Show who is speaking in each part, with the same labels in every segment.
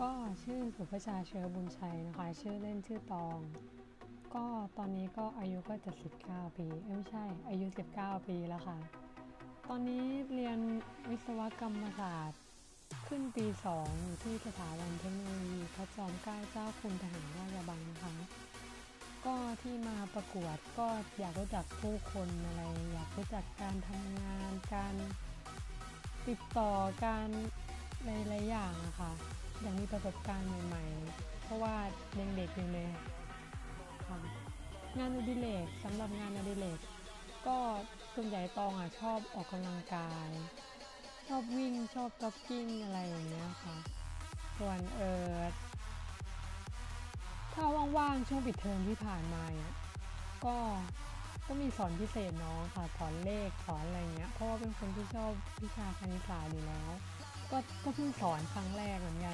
Speaker 1: ก็ชื่อสุภชาเชื้อบุญชัยนะคะ ชื่อเล่นชื่อตอง ก็ตอนนี้ก็อายุก็จะ19 ปีเอ้ไม่ใช่ อายุ 19 ปีแล้วค่ะ ตอนนี้เรียนวิศวกรรมศาสตร์ ขึ้นปี2อยู่ที่สถาบันเทคโนโลยีพระจอมเกล้าเจ้าคุณทหารราชบังนะคะ ก็ที่มาประกวดก็อยากรู้จักผู้คนอะไร อยากรู้จักการทำงาน การติดต่อการหลายๆอย่างอะค่ะ มีประสบการณ์ใหม่ๆ เพราะว่ายังเด็กอยู่เลยค่ะงานอดิเรกสำหรับงานอดิเรกก็ส่วนใหญ่ตองอะชอบออกกำลังกาย ชอบวิ่งชอบจ็อกกิ้งอะไรอย่างเงี้ยค่ะ ส่วนเออถ้าว่างๆช่วงปิดเทอมที่ผ่านมาเนี่ยก็ก็มีสอนพิเศษน้องค่ะสอนเลขสอนอะไรเงี้ยเพราะว่าเป็นคนที่ชอบวิชาคณิตศาสตร์อยู่แล้ว ก็ก็เพิ่งสอนครั้งแรกเหมือนกัน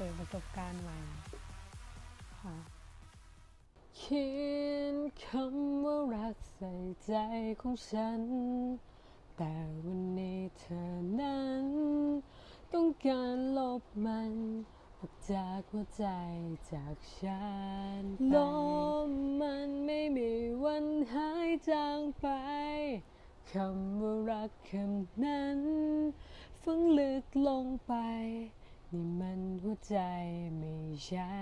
Speaker 1: ปิดประสบการณ์ใหม่ค่ะเขียนคำว่ารักใส่ใจของฉัน แต่วันนี้เธอนั้น ต้องการลบมันออกจากหัวใจจากฉันลมมันไม่มีวันหายจางไปคำว่ารักคำนั้น ฝังลึกลงไป นี่มันหัวใจไม่ใช่